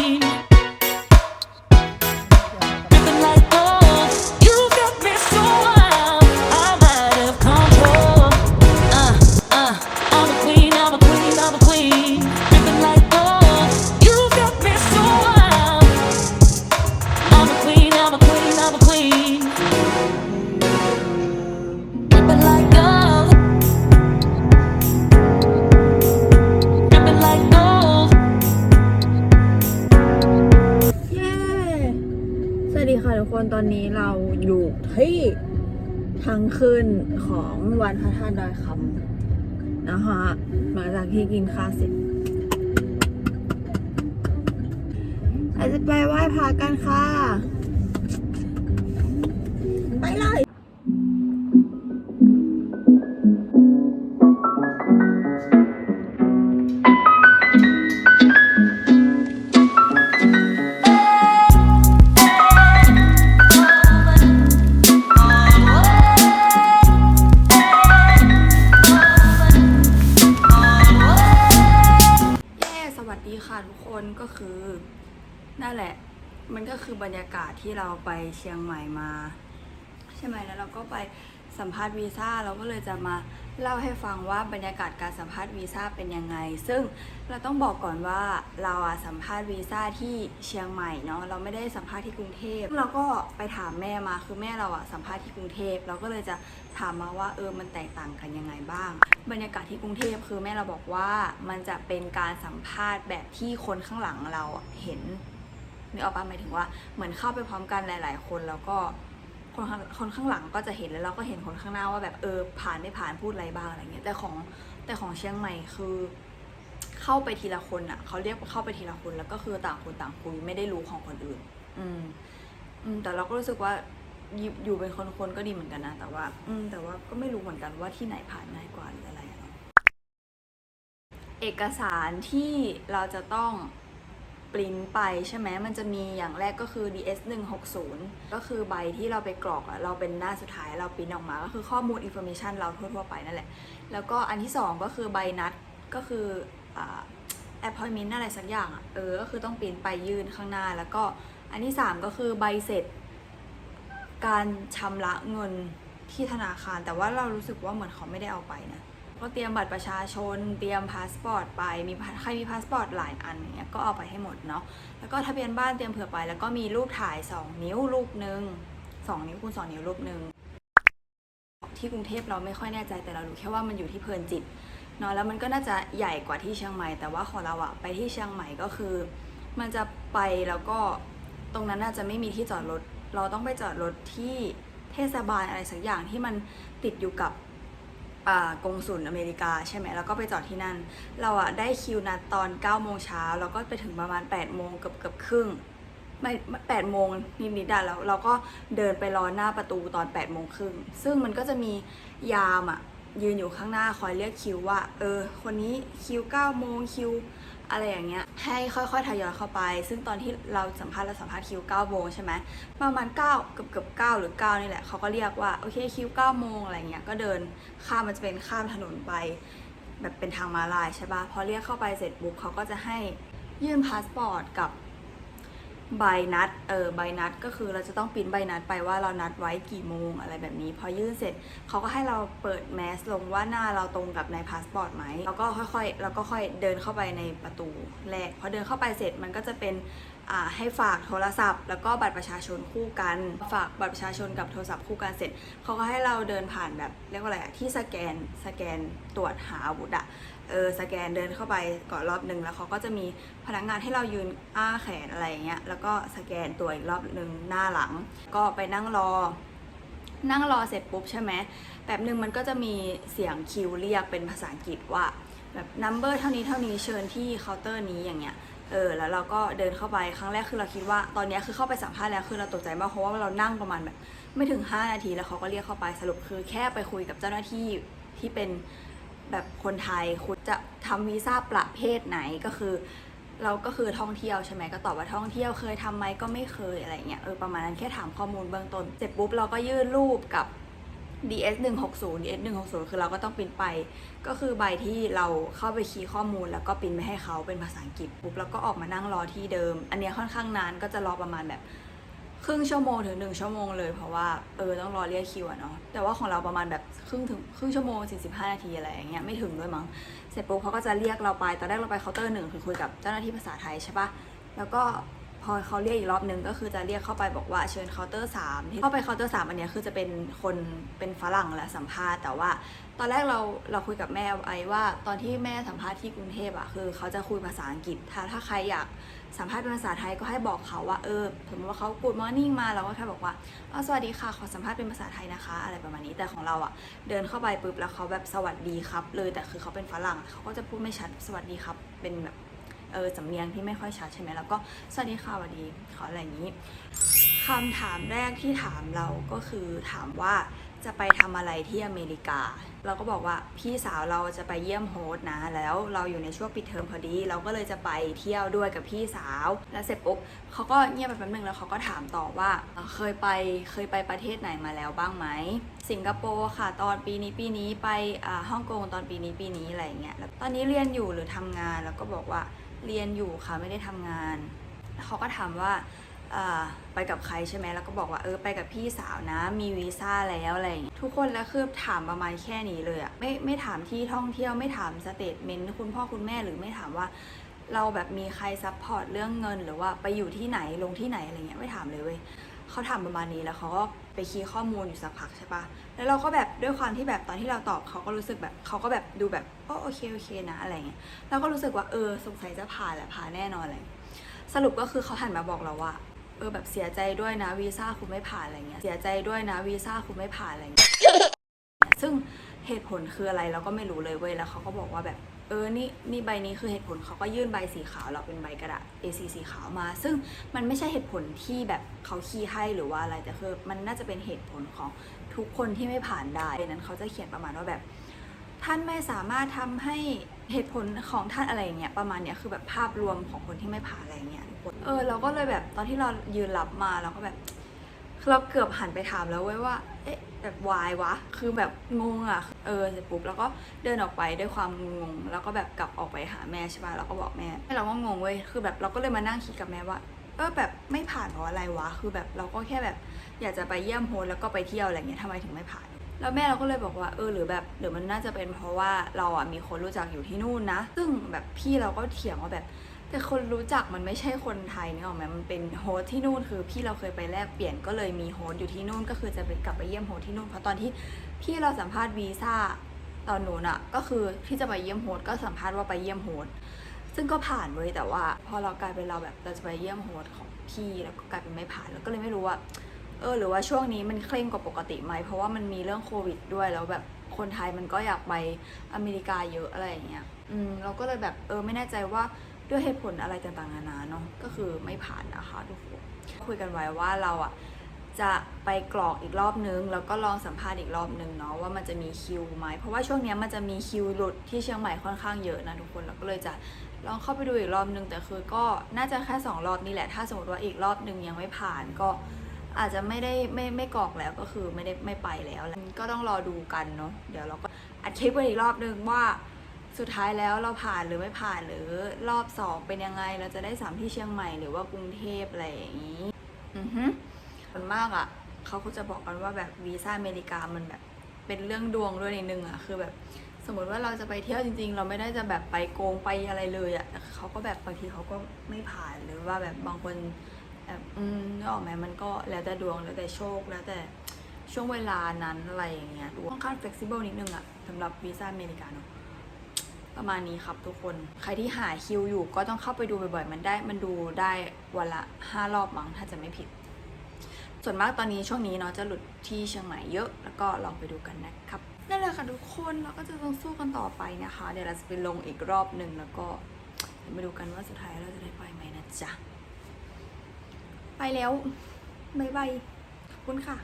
mean างขึ้นของวันพระธาตุดอยคำนะคะมาจากที่กินข้าวเสร็จเราจะไปไหว้พระกันค่ะ มันก็คือบรรยากาศที่เราไปเชียงใหม่มา ใช่ไหมแล้วเราก็ไปสัมภาษณ์วีซ่าเราก็เลยจะมาเล่าให้ฟังว่าบรรยากาศการสัมภาษณ์วีซ่าเป็นยังไง ซึ่งเราต้องบอกก่อนว่าเราอะสัมภาษณ์วีซ่าที่เชียงใหม่เนาะเราไม่ได้สัมภาษณ์ที่กรุงเทพเราก็ไปถามแม่มาคือแม่เราอะสัมภาษณ์ที่กรุงเทพเราก็เลยจะถามมาว่าเออมันแตกต่างกันยังไงบ้าง บรรยากาศที่กรุงเทพคือแม่เราบอกว่ามันจะเป็นการสัมภาษณ์แบบที่คนข้างหลังเราเห็น นึกออกปะหมายถึงว่าเหมือนเข้าไปพร้อมกันหลาย ๆ คนแล้วก็คนคนข้างหลังก็จะเห็นแล้วเราก็เห็นคนข้างหน้าว่าแบบเออผ่านไม่ผ่านพูดอะไรบ้างอะไรเงี้ยแต่ของแต่ของเชียงใหม่คือ เข้าไปทีละคนอะเขาเรียกเข้าไปทีละคนแล้วก็คือต่างคนต่างคุยไม่ได้รู้ของคนอื่น อืม อืม แต่เราก็รู้สึกว่าอยู่อยู่เป็นคนๆก็ดีเหมือนกันนะแต่ว่า อืม แต่ว่าก็ไม่รู้เหมือนกันว่าที่ไหนผ่านง่ายกว่าหรืออะไรอะเนาะเอกสารที่เราจะต้อง ปริ้นไปใช่ไหมมันจะมีอย่างแรกก็คือ DS 160ก็คือใบที่เราไปกรอกอะเราเป็นหน้าสุดท้ายเราปริ้นออกมา ก็คือข้อมูล information เราทั่วๆไปนั่นแหละ แล้วก็อันที่สองก็คือใบนัดก็คืออ่า appointment อะไรสักอย่างอะเออ ก็คือต้องปริ้นไปยื่นข้างหน้า แล้วก็อันที่สามก็คือใบเสร็จ การชำระเงินที่ธนาคาร แต่ว่าเรารู้สึกว่าเหมือนเขาไม่ได้เอาไปนะ ก็เตรียมบัตรประชาชน เตรียมพาสปอร์ตไป มีใครมีพาสปอร์ตหลายอันเงี้ยก็เอาไปให้หมดเนาะ แล้วก็ทะเบียนบ้านเตรียมเผื่อไป แล้วก็มีรูปถ่าย 2 นิ้วรูปหนึ่ง2 นิ้วคูณ2นิ้วรูปหนึ่งที่กรุงเทพเราไม่ค่อยแน่ใจแต่เรารู้แค่ว่ามันอยู่ที่เพลินจิตเนาะแล้วมันก็น่าจะใหญ่กว่าที่เชียงใหม่แต่ว่าของเราอะไปที่เชียงใหม่ก็คือ มันจะไปแล้วก็ตรงนั้นน่าจะไม่มีที่จอดรถ เราต้องไปจอดรถที่เทศบาลอะไรสักอย่างที่มันติดอยู่กับ กงสุลอเมริกาใช่ไหมแล้วก็ไปจอดที่นั่น เราอะได้คิวนัดตอน9โมงเช้าแล้วก็ไปถึงประมาณ8โมงเกือบเกือบครึ่งไม่แปดโมงนิดๆอะแล้วเราก็เดินไปรอหน้าประตูตอน8โมงครึ่งซึ่งมันก็จะมียามอะยืนอยู่ข้างหน้าคอยเรียกคิวว่า เออ คนนี้คิว9โมงคิว อะไรอย่างเงี้ยให้ค่อยๆทยอยเข้าไป ซึ่งตอนที่เราสัมภาษณ์เราสัมภาษณ์คิว9โมงใช่ไหมประมาณ9เกือบเกือบ9หรือ9นี่แหละเขาก็เรียกว่าโอเคคิว9โมงอะไรเงี้ยก็เดินข้ามมันจะเป็นข้ามถนนไป แบบเป็นทางมาลายใช่ปะพอเรียกเข้าไปเสร็จปุ๊บเขาก็จะให้ยื่นพาสปอร์ตกับ ใบนัด เออ ใบนัดก็คือเราจะต้องปิ้นใบนัดไปว่าเรานัดไว้กี่โมงอะไรแบบนี้ พอยื่นเสร็จเขาก็ให้เราเปิดแมสลงว่าหน้าเราตรงกับในพาสปอร์ตไหม แล้วก็ค่อยๆ แล้วก็ค่อยเดินเข้าไปในประตูแรก พอเดินเข้าไปเสร็จมันก็จะเป็น ให้ฝากโทรศัพท์ แล้วก็บัตรประชาชนคู่กัน ฝากบัตรประชาชนกับโทรศัพท์คู่กันเสร็จเขาก็ให้เราเดินผ่านแบบเรียกว่าอะไรอะที่สแกนสแกนตรวจหาอาวุธอะเออสแกนเดินเข้าไปก่อนรอบหนึ่งแล้วเขาก็จะมีพนักงานให้เรายืนอ้าแขนอะไรอย่างเงี้ยแล้วก็สแกนตัวอีกรอบหนึ่งหน้าหลัง ก็ไปนั่งรอ นั่งรอเสร็จปุ๊บใช่ไหมแบบหนึ่งมันก็จะมีเสียงคิวเรียกเป็นภาษาอังกฤษว่าแบบ number เท่านี้เท่านี้เชิญที่เคาน์เตอร์นี้อย่างเงี้ย เออแล้วเราก็เดินเข้าไปครั้งแรกคือเราคิดว่าตอนนี้คือเข้าไปสัมภาษณ์แล้วคือเราตกใจมากเพราะว่าเรานั่งประมาณแบบไม่ถึง 5 นาทีแล้วเขาก็เรียกเข้าไปสรุปคือแค่ไปคุยกับเจ้าหน้าที่ที่เป็นแบบคนไทยคุณจะทำวีซ่าประเภทไหนก็คือ เราก็คือท่องเที่ยวใช่ไหมก็ตอบว่าท่องเที่ยวเคยทำไหมก็ไม่เคยอะไรเงี้ยเออประมาณนั้นแค่ถามข้อมูลเบื้องต้นเสร็จปุ๊บเราก็ยื่นรูปกับ DS 160 DS 160 คือเราก็ต้องปริ้นไป ก็คือใบที่เราเข้าไปคีย์ข้อมูล แล้วก็ปริ้นไปให้เขาเป็นภาษาอังกฤษปุ๊บแล้วก็ออกมานั่งรอที่เดิม อันเนี้ยค่อนข้างนานก็จะรอประมาณแบบครึ่งชั่วโมงถึงหนึ่งชั่วโมงเลยเพราะว่าเออต้องรอเรียกคิวอะเนาะแต่ว่าของเราประมาณแบบครึ่งถึงครึ่งชั่วโมง45 นาทีอะไรอย่างเงี้ยไม่ถึงด้วยมั้งเสร็จปุ๊บเขาก็จะเรียกเราไปตอนแรกเราไปเคาน์เตอร์หนึ่งคือคุยกับเจ้าหน้าที่ภาษาไทยใช่ปะแล้วก็ พอเขาเรียกอีกรอบนึงก็คือจะเรียกเข้าไปบอกว่าเชิญเคาน์เตอร์สามที่เข้าไปเคาน์เตอร์สามอันนี้คือจะเป็นคนเป็นฝรั่งและสัมภาษณ์แต่ว่า ตอนแรกเราเราคุยกับแม่ไว้ว่า ตอนที่แม่สัมภาษณ์ที่กรุงเทพอะคือเขาจะคุยภาษาอังกฤษ ถ้าถ้าใครอยากสัมภาษณ์เป็นภาษาไทยก็ให้บอกเขาว่าเออสมมติว่าเขา good morning มาเราก็แค่บอกว่าอ๋อสวัสดีค่ะ ขอสัมภาษณ์เป็นภาษาไทยนะคะ อะไรประมาณนี้แต่ของเราอะเดินเข้าไปปุ๊บแล้วเขาแบบสวัสดีครับ เลยแต่คือเขาเป็นฝรั่งเขาก็จะพูดไม่ชัดสวัสดีครับ เป็นแบบ เออสำเนียงที่ไม่ค่อยชัดใช่ไหมแล้วก็สวัสดีค่ะสวัสดีขออะไรอย่างนี้คำถามแรกที่ถามเราก็คือถามว่าจะไปทำอะไรที่อเมริกา เราก็บอกว่าพี่สาวเราจะไปเยี่ยมโฮสต์นะ แล้วเราอยู่ในช่วงปิดเทอมพอดี เราก็เลยจะไปเที่ยวด้วยกับพี่สาว แล้วเสร็จปุ๊บเขาก็เงียบไปแป๊บนึงแล้วเขาก็ถามต่อว่าเคยไปเคยไปประเทศไหนมาแล้วบ้างไหม สิงคโปร์ค่ะ ตอนปีนี้ปีนี้ไปฮ่องกงตอนปีนี้ปีนี้อะไรอย่างเงี้ยแล้วตอนนี้เรียนอยู่หรือทำงานแล้วก็บอกว่า เรียนอยู่ค่ะไม่ได้ทำงาน เขาก็ถามว่าไปกับใครใช่ไหมแล้วก็บอกว่าเออไปกับพี่สาวนะ มีวีซ่าแล้วอะไรอย่างงี้ทุกคนแล้วคือถามประมาณแค่นี้เลยอะไม่ไม่ถามที่ท่องเที่ยวไม่ถามสเตทเมนต์คุณพ่อคุณแม่หรือไม่ถามว่าเราแบบมีใครซัพพอร์ตเรื่องเงิน หรือว่าไปอยู่ที่ไหนลงที่ไหนอะไรเงี้ยไม่ถามเลยเว้ยเขาถามประมาณนี้แล้วเขาก็ คีย์ข้อมูลอยู่สักพักใช่ปะแล้วเราก็แบบด้วยความที่แบบตอนที่เราตอบเขาก็รู้สึกแบบเขาก็แบบดูแบบโอโอเคโอเคนะอะไรเงี้ยเราก็รู้สึกว่าเออสงสัยจะผ่านแหละผ่านแน่นอนอะไรเงี้ยสรุปก็คือเขาหันมาบอกเราว่าเออแบบเสียใจด้วยนะวีซ่าคุณไม่ผ่านอะไรเงี้ยเสียใจด้วยนะวีซ่าคุณไม่ผ่านอะไรเงี้ยซึ่งเหตุผลคืออะไรเราก็ไม่รู้เลยเว้ยแล้วเขาก็บอกว่าแบบ เออนี่นี่ใบนี้คือเหตุผลเขาก็ยื่นใบสีขาวเราเป็นใบกระดาษ A4 สีขาวมา ซึ่งมันไม่ใช่เหตุผลที่แบบเขาคีย์ให้หรือว่าอะไรแต่คือมันน่าจะเป็นเหตุผลของทุกคนที่ไม่ผ่านได้ดังนั้นเขาจะเขียนประมาณว่าแบบ ท่านไม่สามารถทำให้เหตุผลของท่านอะไรเงี้ยประมาณเนี้ยคือแบบภาพรวมของคนที่ไม่ผ่านอะไรงเงี้ยเออเราก็เลยแบบตอนที่เรายืนรับมาเราก็แบบเราเกือบหันไปถามแล้วเว้ยว่า เอ๊ะแบบวายวะ คือแบบงงอะเออเสร็จปุ๊บแล้วก็เดินออกไปด้วยความงง แล้วก็แบบกลับออกไปหาแม่ใช่ป่ะเราก็บอกแม่เราก็งงเว้ยคือแบบเราก็เลยมานั่งคิดกับแม่ว่าเออแบบไม่ผ่านเพราะอะไรวะ คือแบบเราก็แค่แบบอยากจะไปเยี่ยมโฮสแล้วก็ไปเที่ยวอะไรเงี้ยทำไมถึงไม่ผ่าน แล้วแม่เราก็เลยบอกว่าเออหรือแบบหรือมันน่าจะเป็นเพราะว่าเราอะมีคนรู้จักอยู่ที่นู่นนะ ซึ่งแบบพี่เราก็เถียงว่าแบบ แต่คนรู้จักมันไม่ใช่คนไทยนึกออกไหมมันเป็นโฮสที่นู่นคือ พี่เราเคยไปแลกเปลี่ยนก็เลยมีโฮสอยู่ที่นู่นก็คือจะไปกลับไปเยี่ยมโฮสที่นู่นเพราะตอนที่พี่เราสัมภาษณ์วีซ่าตอนนู้นอะก็คือที่จะไปเยี่ยมโฮสก็สัมภาษณ์ว่าไปเยี่ยมโฮสซึ่งก็ผ่านเว้ยแต่ว่า พอเรากลายเป็นเราแบบเราจะไปเยี่ยมโฮสของพี่แล้วก็กลายเป็นไม่ผ่านแล้วก็เลยไม่รู้ว่าเออหรือว่าช่วงนี้มันเคร่งกว่าปกติไหมเพราะว่ามันมีเรื่องโควิดด้วยแล้วแบบคนไทยมันก็อยากไปอเมริกาเยอะอะไรอย่างเงี้ยอืมเราก็เลยแบบเออไม่แน่ใจว่า ด้วยเหตุผลอะไรต่างๆนานาเนาะก็คือไม่ผ่านนะคะทุกคนคุยกันไว้ว่าเราอะจะไปกรอกอีกรอบนึง แล้วก็ลองสัมภาษณ์อีกรอบนึงเนาะว่ามันจะมีคิวไหมเพราะว่าช่วงนี้มันจะมีคิวหลุดที่เชียงใหม่ค่อนข้างเยอะนะทุกคนเราก็เลยจะลองเข้าไปดูอีกรอบนึง แต่คือก็น่าจะแค่สองรอบนี่แหละ ถ้าสมมติว่าอีกรอบนึงยังไม่ผ่านก็อาจจะไม่ได้ไม่ไม่กรอกแล้วก็คือไม่ได้ไม่ไปแล้วก็ต้องรอดูกันเนาะเดี๋ยวเราก็อัดคลิปกันอีกรอบนึงว่า สุดท้ายแล้วเราผ่านหรือไม่ผ่านหรือรอบสองเป็นยังไง เราจะได้สามที่เชียงใหม่หรือว่ากรุงเทพอะไรอย่างนี้อือฮึส่วนมากอะ่ะเขาก็จะบอกกันว่าแบบวีซ่าอเมริกามันแบบเป็นเรื่องดวงด้วยนิดนึงอะ่ะคือแบบสมมติว่าเราจะไปเที่ยวจริง ๆ เราไม่ได้จะแบบไปโกงไปอะไรเลยอะ่ะแต่เขาก็แบบบางทีเขาก็ไม่ผ่านหรือว่าแบบบางคนแบบอืมนึกออกไหมมันก็แล้วแต่ดวงแล้วแต่โชคแล้วแต่ช่วงเวลานั้นอะไรอย่างเงี้ยดูค่อนข้าง flexible นิดนึงอะสำหรับวีซ่าอเมริกาเนาะ ประมาณนี้ครับทุกคน ใครที่หาคิวอยู่ก็ต้องเข้าไปดูบ่อยๆ มันได้มันดูได้วันละห้ารอบมั้งถ้าจะไม่ผิด ส่วนมากตอนนี้ช่วงนี้เนาะจะหลุดที่เชียงใหม่เยอะ แล้วก็ลองไปดูกันนะครับนั่นแหละค่ะทุกคนเราก็จะต้องสู้กันต่อไปนะคะ เดี๋ยวเราจะไปลงอีกรอบหนึ่งแล้วก็เดี๋ยวมาดูกันว่าสุดท้ายเราจะได้ไปไหมนะจ๊ะไปแล้วบ๊ายบายขอบคุณค่ะ